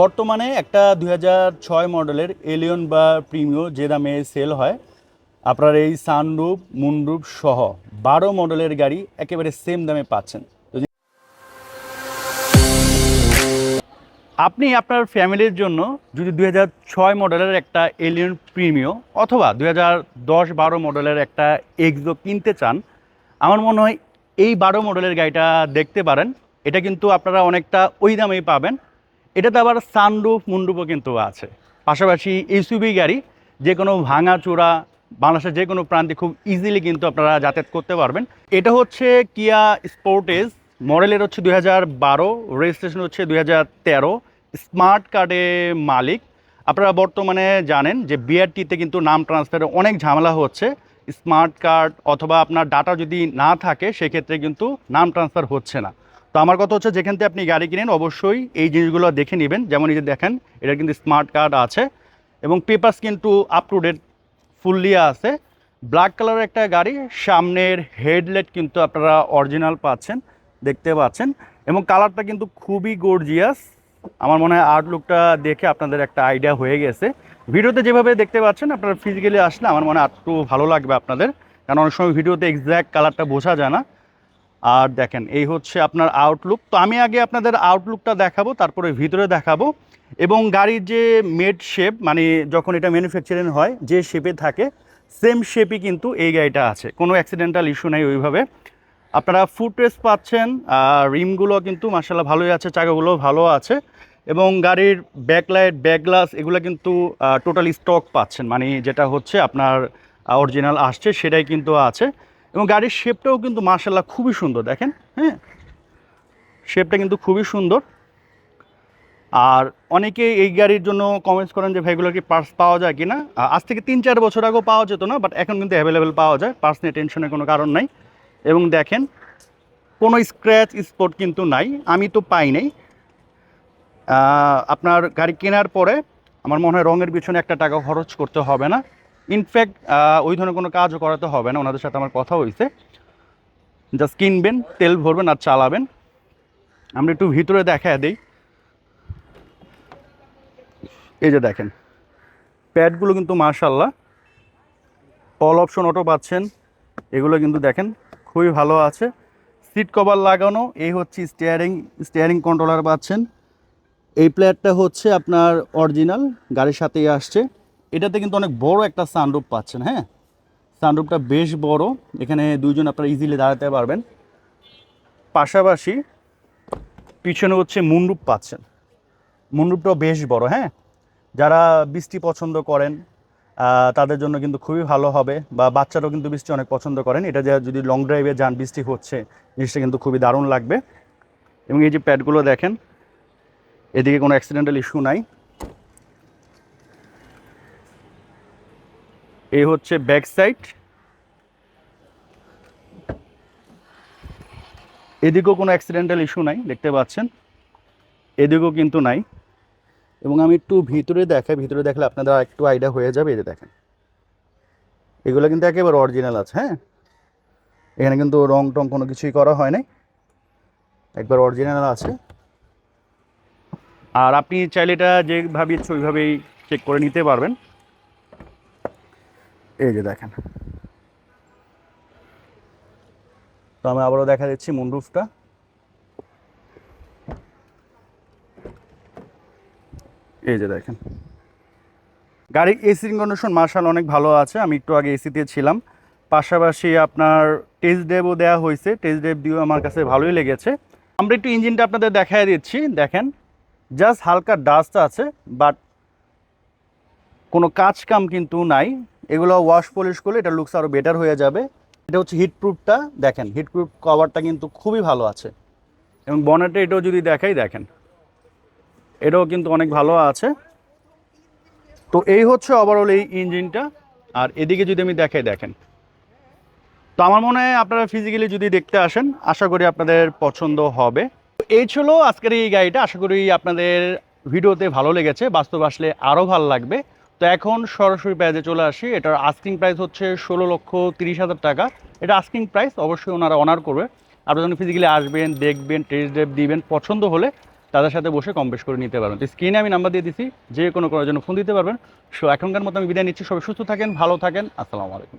বর্তমানে একটা দুই মডেলের এলিয়ন বা প্রিমিও যে দামে সেল হয়, আপনার এই সানরুপ মুনরুপ সহ বারো মডেলের গাড়ি একেবারে সেম দামে পাচ্ছেন। আপনি আপনার ফ্যামিলির জন্য যদি দুই ছয় মডেলের একটা এলিয়ন প্রিমিও অথবা দুই দশ বারো মডেলের একটা এক্সো কিনতে চান, আমার মনে হয় এই বারো মডেলের গাড়িটা দেখতে পারেন। এটা কিন্তু আপনারা অনেকটা ওই দামেই পাবেন। এটাতে আবার সানরুফ মুন্ডুপও কিন্তু আছে। পাশাপাশি এসইউবি গাড়ি, যে কোনো ভাঙা চূড়া বাংলাদেশের যে কোনো প্রান্তে খুব ইজিলি কিন্তু আপনারা যাতায়াত করতে পারবেন। এটা হচ্ছে কিয়া স্পোর্টেজ মডেলের হচ্ছে দুই হাজার বারো রেজিস্ট্রেশন হচ্ছে দুই হাজার তেরো স্মার্ট কার্ডে মালিক। আপনারা বর্তমানে জানেন যে বিআরটিতে কিন্তু নাম ট্রান্সফারের অনেক ঝামেলা হচ্ছে। স্মার্ট কার্ড অথবা আপনার ডাটা যদি না থাকে, সেক্ষেত্রে কিন্তু নাম ট্রান্সফার হচ্ছে না। তো আমার কথা হচ্ছে যেখান থেকে আপনি গাড়ি কিনেন, অবশ্যই এই জিনিসগুলো দেখে নেবেন। যেমন এই যে দেখেন, এটা কিন্তু স্মার্ট কার্ড আছে এবং পেপার্স কিন্তু আপ টু ডেট ফুললি আছে। ব্ল্যাক কালারের একটা গাড়ি, সামনের হেডলাইট কিন্তু আপনারা অরিজিনাল পাচ্ছেন, দেখতে পাচ্ছেন এবং কালারটা কিন্তু খুবই গর্জিয়াস আমার মনে হয় আর্ট লুকটা দেখে আপনাদের একটা আইডিয়া হয়ে গেছে। ভিডিওতে যেভাবে দেখতে পাচ্ছেন, আপনারা ফিজিক্যালি আসলে আমার মনে হয় একটু ভালো লাগবে আপনাদের। কারণ অনেক সময় ভিডিওতে এক্স্যাক্ট কালারটা বোঝা যায় না। আর দেখেন, এই হচ্ছে আপনার আউটলুক তো আমি আগে আপনাদের আউটলুকটা দেখাবো, তারপরে ভিতরে দেখাবো। এবং গাড়ির যে মেড শেপ মানে যখন এটা ম্যানুফ্যাকচারিং হয়, যে শেপে থাকে সেম শেপই কিন্তু এই গাড়িটা আছে। কোনো অ্যাক্সিডেন্টাল ইস্যু নেই ওইভাবে। আপনারা ফুটরেস পাচ্ছেন রিমগুলো কিন্তু মার্শাল্লাহ ভালোই আছে, চাকাগুলো ভালো আছে। এবং গাড়ির ব্যাকলাইট ব্যাকগ্লাস এগুলো কিন্তু টোটাল স্টক পাচ্ছেন। মানে যেটা হচ্ছে আপনার অরিজিনাল আসছে, সেটাই কিন্তু আছে। এবং গাড়ির শেপটাও কিন্তু মার্শাল্লাহ খুবই সুন্দর, দেখেন হ্যাঁ? শেপটা কিন্তু খুবই সুন্দর। আর অনেকে এই গাড়ির জন্য কমেন্টস করেন যে ভাইগুলো কি পার্টস পাওয়া যায় কিনা? আজ থেকে তিন চার বছর আগেও পাওয়া যেত না বাট এখন কিন্তু অ্যাভেলেবেল পাওয়া যায় পার্টস নিয়ে টেনশনের কোনো কারণ নাই। এবং দেখেন, কোনো স্ক্র্যাচ স্পট কিন্তু নাই, আমি তো পাই নাই। আপনার গাড়ি কেনার পরে আমার মনে হয় রঙের পিছনে একটা টাকা খরচ করতে হবে না। ইনফ্যাক্ট ওই ধরনের কোনো কাজও করাতে হবে না। ওনাদের সাথে আমার কথা হয়েছে। জাস্ট কিনবেন, তেল ভরবেন আর চালাবেন। আমরা একটু ভিতরে দেখা দিই। এই যে দেখেন, প্যাডগুলো কিন্তু মার্শাল্লাহ অল অপশন অটো পাচ্ছেন। এগুলো কিন্তু দেখেন, খুবই ভালো আছে। সিট কভার লাগানো, এই হচ্ছে স্টিয়ারিং স্টিয়ারিং কন্ট্রোলার পাচ্ছেন। এই প্লেয়ারটা হচ্ছে আপনার অরিজিনাল গাড়ির সাথেই আসছে। এটাতে কিন্তু অনেক বড় একটা সানরুপ পাচ্ছেন হ্যাঁ? সানরুপটা বেশ বড়। এখানে দুইজন আপনারা ইজিলি দাঁড়াতে পারবেন। পাশাপাশি পিছনে হচ্ছে মুন্ডুপ পাচ্ছেন। মুন্ডুপটাও বেশ বড় হ্যাঁ? যারা বৃষ্টি পছন্দ করেন তাদের জন্য কিন্তু খুবই ভালো হবে, বা বাচ্চারাও কিন্তু বৃষ্টি অনেক পছন্দ করেন। এটা যে যদি লং ড্রাইভে যান, বৃষ্টি হচ্ছে, জিনিসটা কিন্তু খুবই দারুণ লাগবে। এবং এই যে প্যাডগুলো দেখেন, এদিকে কোনো অ্যাক্সিডেন্টাল ইস্যু নাই। এই হচ্ছে ব্যাক সাইড। এদিকেও কোনো অ্যাক্সিডেন্টাল ইস্যু নাই, দেখতে পাচ্ছেন। এদিকেও কিন্তু নাই। এবং আমি একটু ভিতরে দেখাই, ভিতরে দেখলে আপনাদের একটু আইডিয়া হয়ে যাবে, এই যে দেখেন। এগুলো কিন্তু একেবারে অরিজিনাল আছে হ্যাঁ? এখানে কিন্তু রং টং কোনো কিছুই করা হয় নাই। একবার অরিজিনাল আছে। আর আপনি চাইলে এটা যেভাবে ইচ্ছে ওইভাবেই চেক করে নিতে পারবেন। এই যে দেখেন। তো আমি আবারও দেখা দিচ্ছি মুন্ডুফটা এই যে দেখেন। গাড়ির এসি কন্ডিশন মার্শাল অনেক ভালো আছে, আমি একটু আগে এসিতে ছিলাম। পাশাপাশি আপনার টেস্ট ড্রাইভও দেওয়া হয়েছে টেস্ট ড্রাইভ দিয়েও আমার কাছে ভালোই লেগেছে। আমরা একটু ইঞ্জিনটা আপনাদের দেখাই দিচ্ছি, দেখেন। জাস্ট হালকা ডাস্ট আছে বাট কোনো কাজ কাম কিন্তু নাই। এগুলো ওয়াশ পলিশ করলে এটা লুকস আরও বেটার হয়ে যাবে। এটা হচ্ছে হিটপ্রুফটা দেখেন হিটপ্রুফ কভারটা কিন্তু খুবই ভালো আছে। এবং বনেটে এটাও যদি দেখাই, দেখেন, এটাও কিন্তু অনেক ভালো আছে। তো এই হচ্ছে ওভারঅল এই ইঞ্জিনটা আর এদিকে যদি আমি দেখাই, দেখেন। তো আমার মনে হয় আপনারা ফিজিক্যালি যদি দেখতে আসেন, আশা করি আপনাদের পছন্দ হবে। এই ছিল আজকের এই গাড়িটা। আশা করি আপনাদের ভিডিওতে ভালো লেগেছে। বাস্তব আসলে আরও ভালো লাগবে। তো এখন সরাসরি প্রাইজে চলে আসি। এটার আস্কিং প্রাইস হচ্ছে ষোলো লক্ষ তিরিশ হাজার টাকা। এটা আস্কিং প্রাইস অবশ্যই ওনারা অনার করবে। আপনারা যখন ফিজিক্যালি আসবেন, দেখবেন টেস্ট ড্রাইভ দিবেন, পছন্দ হলে তাদের সাথে বসে কম বেশ করে নিতে পারবেন। তো স্ক্রিনে আমি নাম্বার দিয়ে দিছি, যে কোনো করার জন্য ফোন দিতে পারবেন। সো এখনকার মতো আমি বিদায় নিচ্ছি। সবাই সুস্থ থাকেন, ভালো থাকেন। আসসালামু আলাইকুম।